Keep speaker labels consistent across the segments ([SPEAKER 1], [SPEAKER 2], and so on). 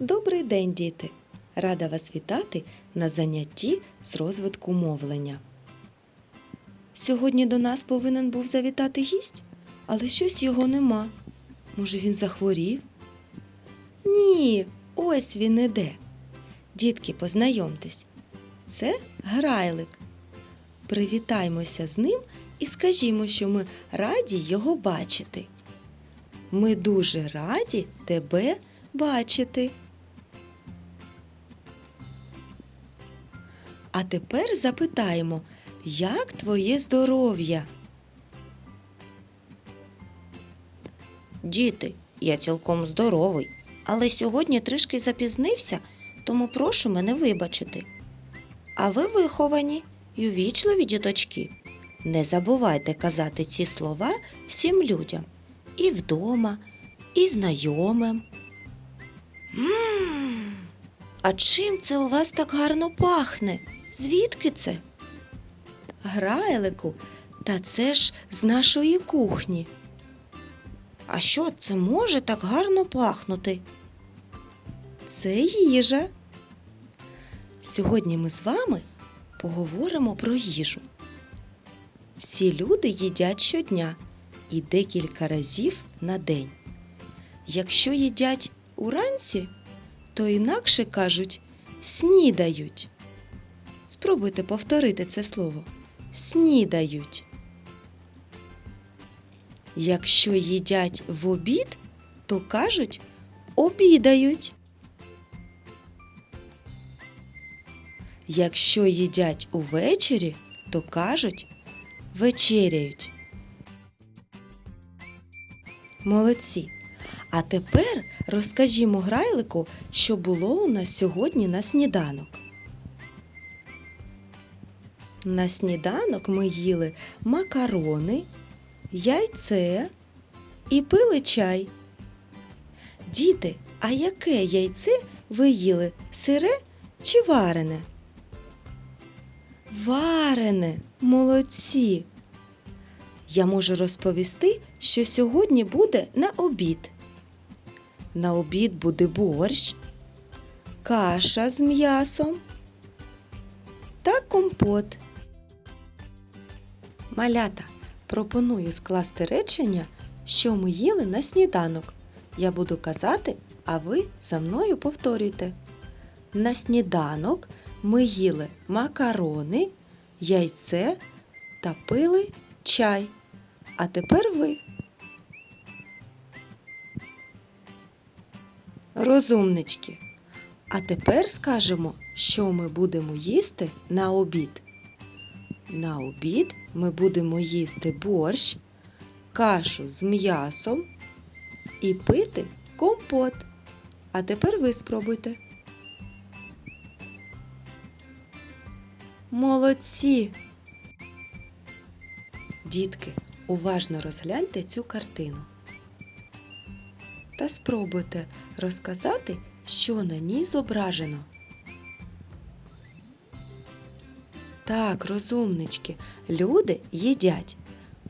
[SPEAKER 1] Добрий день, діти! Рада вас вітати на занятті з розвитку мовлення. Сьогодні до нас повинен був завітати гість, але щось його нема. Може, він захворів? Ні, ось він іде. Дітки, познайомтесь. Це грайлик. Привітаймося з ним і скажімо, що ми раді його бачити. Ми дуже раді тебе бачити. А тепер запитаємо, як твоє здоров'я?
[SPEAKER 2] Діти, я цілком здоровий, але сьогодні трішки запізнився, тому прошу мене вибачити. А ви виховані й увічливі діточки. Не забувайте казати ці слова всім людям і вдома, і знайомим. Мм, а чим це у вас так гарно пахне? Звідки це?
[SPEAKER 1] Грайлику, та це ж з нашої кухні.
[SPEAKER 2] А що це може так гарно пахнути?
[SPEAKER 1] Це їжа. Сьогодні ми з вами поговоримо про їжу. Всі люди їдять щодня і декілька разів на день. Якщо їдять уранці, то інакше кажуть снідають. Спробуйте повторити це слово. Снідають. Якщо їдять в обід, то кажуть обідають. Якщо їдять увечері, то кажуть вечеряють. Молодці. А тепер розкажімо грайлику, що було у нас сьогодні на сніданок. На сніданок ми їли макарони, яйце і пили чай. Діти, а яке яйце ви їли? Сире чи варене? Варене, молодці. Я можу розповісти, що сьогодні буде на обід. На обід буде борщ, каша з м'ясом та компот. Малята, пропоную скласти речення, що ми їли на сніданок. Я буду казати, а ви за мною повторюйте. На сніданок ми їли макарони, яйце та пили чай. А тепер ви. Розумнички. А тепер скажемо, що ми будемо їсти на обід. На обід ми будемо їсти борщ, кашу з м'ясом і пити компот. А тепер ви спробуйте. Молодці! Дітки, уважно розгляньте цю картину. Та спробуйте розказати, що на ній зображено. Так, розумнички, люди їдять.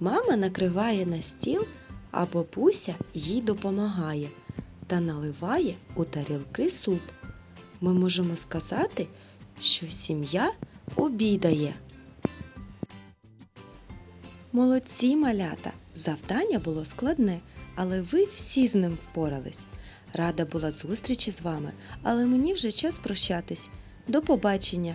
[SPEAKER 1] Мама накриває на стіл, а бабуся їй допомагає та наливає у тарілки суп. Ми можемо сказати, що сім'я обідає. Молодці малята! Завдання було складне, але ви всі з ним впорались. Рада була зустрічі з вами, але мені вже час прощатись. До побачення